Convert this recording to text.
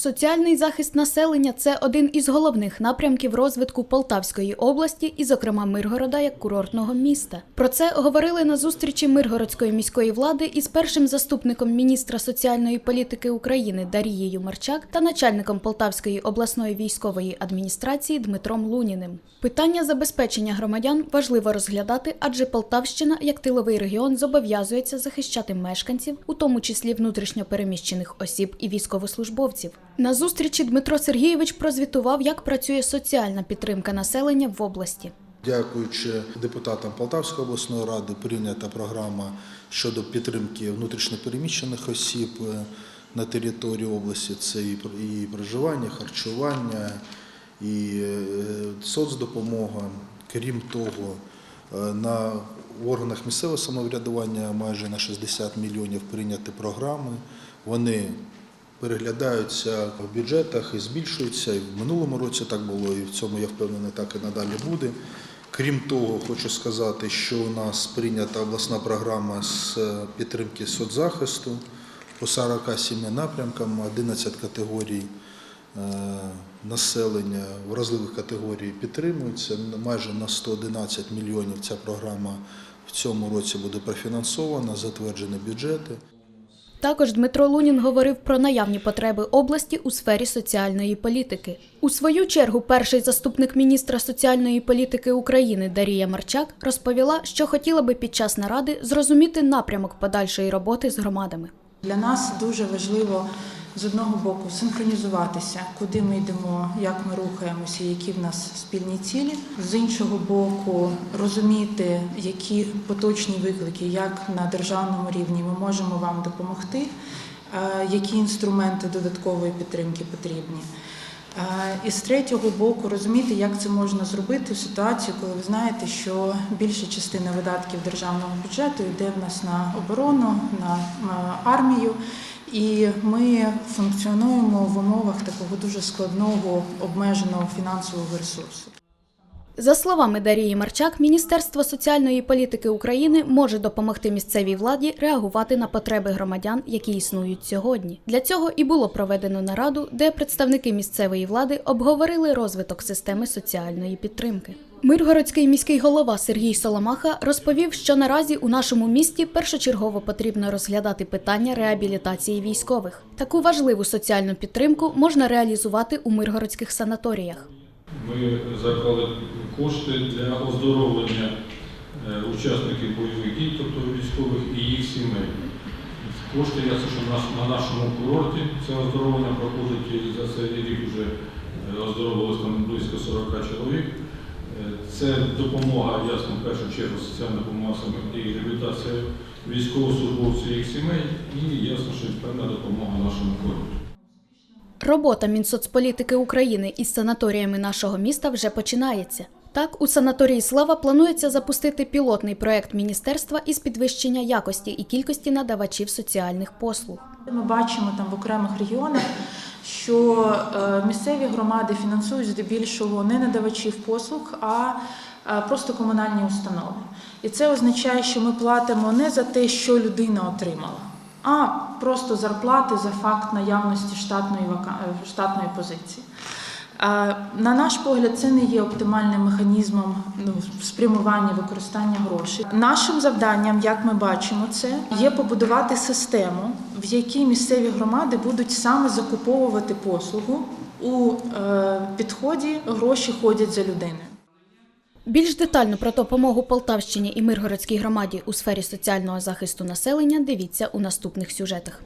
Соціальний захист населення це один із головних напрямків розвитку Полтавської області і, зокрема, Миргорода як курортного міста. Про це говорили на зустрічі Миргородської міської влади із першим заступником міністра соціальної політики України Дарією Марчак та начальником Полтавської обласної військової адміністрації Дмитром Луніним. Питання забезпечення громадян важливо розглядати, адже Полтавщина як тиловий регіон зобов'язується захищати мешканців, у тому числі внутрішньо переміщених осіб і військовослужбовців. На зустрічі Дмитро Сергійович прозвітував, як працює соціальна підтримка населення в області. Дякуючи депутатам Полтавської обласної ради, прийнята програма щодо підтримки внутрішньопереміщених осіб е, на території області. Це і проживання, харчування, і е, соцдопомога. Крім того, е, на органах місцевого самоврядування майже на 60 мільйонів прийняті програми. Вони переглядаються в бюджетах і збільшуються. І в минулому році так було, і в цьому я впевнений, так і надалі буде. Крім того, хочу сказати, що у нас прийнята обласна програма з е, підтримки соцзахисту по 47 напрямкам, 11 категорій е, населення вразливих категорій підтримуються. Майже на 111 мільйонів ця програма в цьому році буде профінансована, затверджені бюджети. Також Дмитро Лунін говорив про наявні потреби області у сфері соціальної політики. У свою чергу, перший заступник міністра соціальної політики України Дарія Марчак розповіла, що хотіла би під час наради зрозуміти напрямок подальшої роботи з громадами. Для нас дуже важливо з одного боку синхронізуватися, куди ми йдемо, як ми рухаємося, які в нас спільні цілі. З іншого боку, розуміти, які поточні виклики, як на державному рівні ми можемо вам допомогти, е, які інструменти додаткової підтримки потрібні. Е, І з третього боку розуміти, як це можна зробити в ситуації, коли ви знаєте, що більша частина видатків державного бюджету йде в нас на оборону, на е, армію, і ми функціонуємо в умовах такого дуже складного обмеженого фінансового ресурсу. За словами Дарії Марчак, Міністерство соціальної політики України може допомогти місцевій владі реагувати на потреби громадян, які існують сьогодні. Для цього і було проведено нараду, де представники місцевої влади обговорили розвиток системи соціальної підтримки. Миргородський міський голова Сергій Соломаха розповів, що наразі у нашому місті першочергово потрібно розглядати питання реабілітації військових. Таку важливу соціальну підтримку можна реалізувати у миргородських санаторіях. Ми заклали кошти для оздоровлення е, учасників бойових дій, тобто військових і їх сімей. Кошти ясно, що на, на нашому курорті це оздоровлення проходить за цей рік вже е, оздоровилось там близько 40 чоловік. Е, Це допомога, ясно, в першу чергу соціальна допомога саме і реабілітація військовослужбовців і їх сімей, і ясно, що певна допомога нашому курорту. Робота Мінсоцполітики України із санаторіями нашого міста вже починається. Так, у санаторії Слава планується запустити пілотний проект міністерства із підвищення якості і кількості надавачів соціальних послуг. Ми бачимо там в окремих регіонах, що е, місцеві громади фінансують здебільшого не надавачів послуг, а е, просто комунальні установи. І це означає, що ми платимо не за те, що людина отримала, а просто зарплати за факт наявності штатної, е, штатної позиції. На наш погляд, це не є оптимальним механізмом ну, спрямування використання грошей. Нашим завданням, як ми бачимо, це є побудувати систему, в якій місцеві громади будуть саме закуповувати послугу. У е, підході гроші ходять за людиною. Більш детально про допомогу Полтавщині і Миргородській громаді у сфері соціального захисту населення дивіться у наступних сюжетах.